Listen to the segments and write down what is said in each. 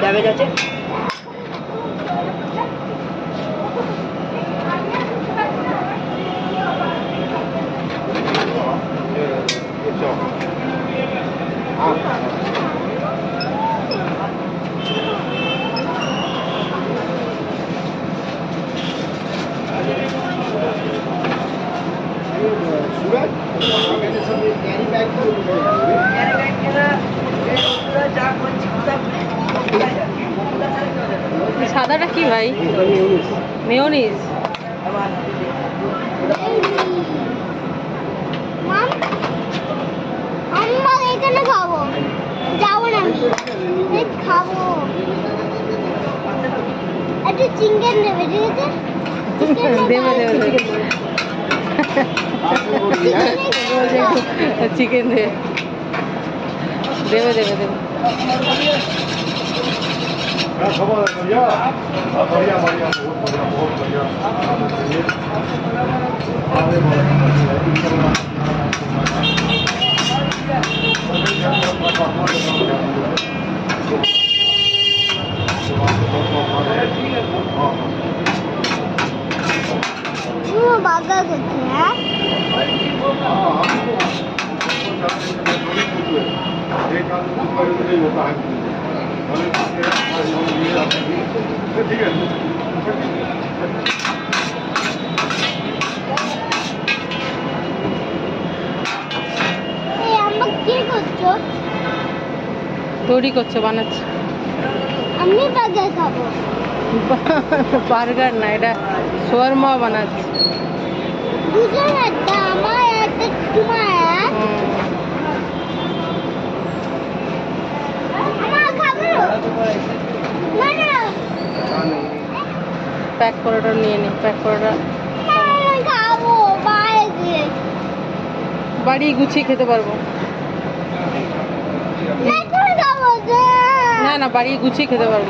Cabbage আছে সাদাটা কি ভাই মেয়নিজ আমরা এখানে খাব যাব না খাব একটু চিকেন দেবে ঠিক আছে? দেবে দেবে। चिकन दे देवे देवे देवे ঠিক আছে তৈরি করছ বানাচ্ছো। আমি বার্গার না এটা শোয়ারমা বানাচ্ছি। একটা আমার তোমার প্যাক করাটা নিয়ে নি প্যাক করাটা বাড়ি গুছিয়ে খেতে পারব। না না, বাড়ি গুছিয়ে খেতে পারব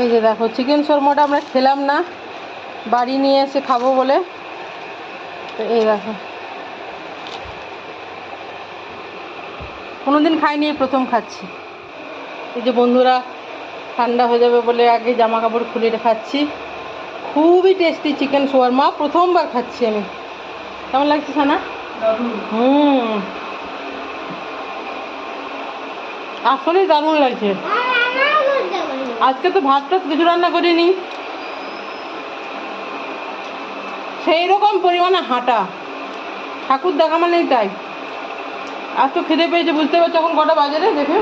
এই যে দেখো চিকেন শর্মাটা আমরা খেলাম না। বাড়ি নিয়ে এসে খাব বলে। তো এই দেখো। কোনোদিন খাইনি প্রথম খাচ্ছি। এই যে বন্ধুরা ঠান্ডা হয়ে যাবে বলে আগে জামা কাপড় খুলে খাচ্ছি খুবই টেস্টি চিকেন শোয়ারমা প্রথমবার খাচ্ছি আমি। কেমন লাগছে সানা? হুম। আসলেই দারুণ লাগছে। আজকে তো ভাত টাত কিছু রান্না করিনি। সেই রকম পরিমাণে হাঁটা। ঠাকুর দেখা মানেই তাই। এত খিদে পেয়েছে বুঝতে পারছ এখন কটা বাজে রে দেখে?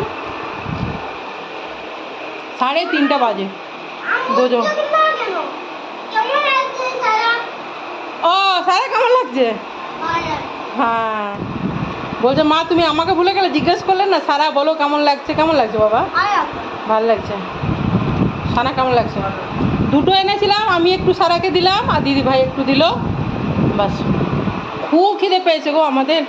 সাড়ে তিনটা বাজে। বোঝো। ও সারা কেমন লাগছে? হ্যাঁ। বলছে মা তুমি আমাকে ভুলে গেলে জিজ্ঞেস করলে না সারা বলো কেমন লাগছে কেমন লাগছে বাবা? ভালো লাগছে। সানা কেমন লাগছে? দুটো এনেছিলাম, আমি একটু সারাকে দিলাম আর দিদিভাই একটু দিল। বাস। খুব খিদে পেয়েছে গো আমাদের।